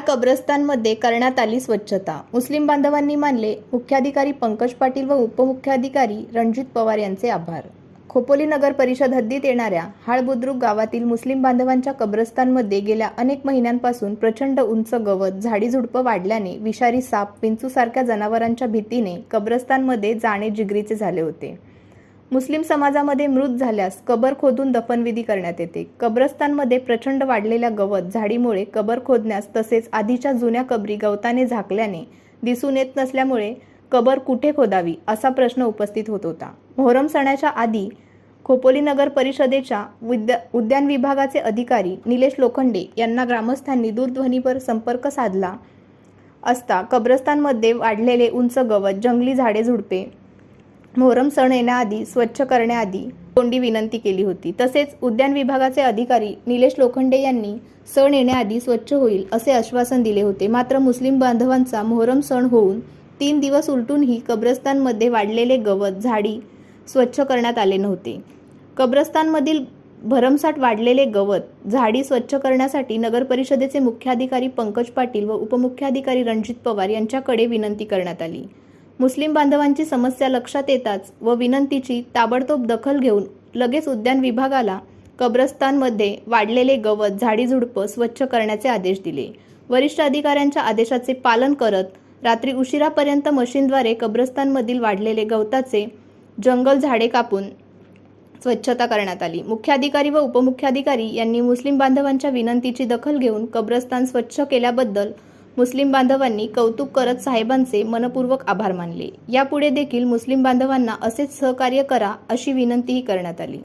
कब्रस्तानमध्ये करण्यात आली स्वच्छता. मुस्लिम बांधवांनी मानले मुख्याधिकारी पंकज पाटील व उपमुख्याधिकारी रणजित पवार यांचे आभार. खोपोली नगर परिषद हद्दीत येणाऱ्या हाळबुद्रुक गावातील मुस्लिम बांधवांच्या कब्रस्तानमध्ये गेल्या अनेक महिन्यांपासून प्रचंड उंच गवत झाडीझुडपं वाढल्याने विषारी साप विंचूसारख्या जनावरांच्या भीतीने कब्रस्तानमध्ये जाणे जिगरीचे झाले होते. मुस्लिम समाजामध्ये मृत झाल्यास कबर खोदून दफनविधी करण्यात येते. कब्रस्तानमध्ये प्रचंड वाढलेल्या गवत झाडीमुळे कबर खोदण्यास तसेच आधीच्या जुन्या कबरी गवताने झाकल्याने दिसून येत नसल्यामुळे कबर कुठे खोदावी असा प्रश्न उपस्थित होत होता. मोहरम सणाच्या आधी खोपोली नगर परिषदेच्या विद्या उद्यान विभागाचे अधिकारी निलेश लोखंडे यांना ग्रामस्थांनी दूरध्वनीवर संपर्क साधला असता कब्रस्तानमध्ये वाढलेले उंच गवत जंगली झाडे झुडपे मोहरम सण येण्याआधी स्वच्छ करण्याआधी तोंडी विनंती केली होती. तसेच उद्यान विभागाचे अधिकारी निलेश लोखंडे यांनी सण येण्याआधी स्वच्छ होईल असे आश्वासन दिले होते. मात्र मुस्लिम बांधवांचा मोहरम सण होऊन तीन दिवस उलटूनही कब्रस्तानमध्ये वाढलेले गवत झाडी स्वच्छ करण्यात आले नव्हते. कब्रस्तानमधील भरमसाठ वाढलेले गवत झाडी स्वच्छ करण्यासाठी नगर परिषदेचे मुख्याधिकारी पंकज पाटील व उपमुख्याधिकारी रणजित पवार यांच्याकडे विनंती करण्यात आली. मुस्लिम बांधवांची समस्या लक्षात येताच व विनंतीची ताबडतोब दखल घेऊन लगेच उद्यान विभागाला कब्रस्तानमध्ये वाढलेले गवत झाडीझुडपं स्वच्छ करण्याचे आदेश दिले. वरिष्ठ अधिकाऱ्यांच्या आदेशाचे पालन करत रात्री उशिरापर्यंत मशीनद्वारे कब्रस्तानमधील वाढलेले गवताचे जंगल झाडे कापून स्वच्छता करण्यात आली. मुख्याधिकारी व उपमुख्याधिकारी यांनी मुस्लिम बांधवांच्या विनंतीची दखल घेऊन कब्रस्तान स्वच्छ केल्याबद्दल मुस्लिम बांधवांनी कौतुक करत साहेबांचे मनपूर्वक आभार मानले. यापुढे देखील मुस्लिम बांधवांना असेच सहकार्य करा अशी विनंतीही करण्यात आली.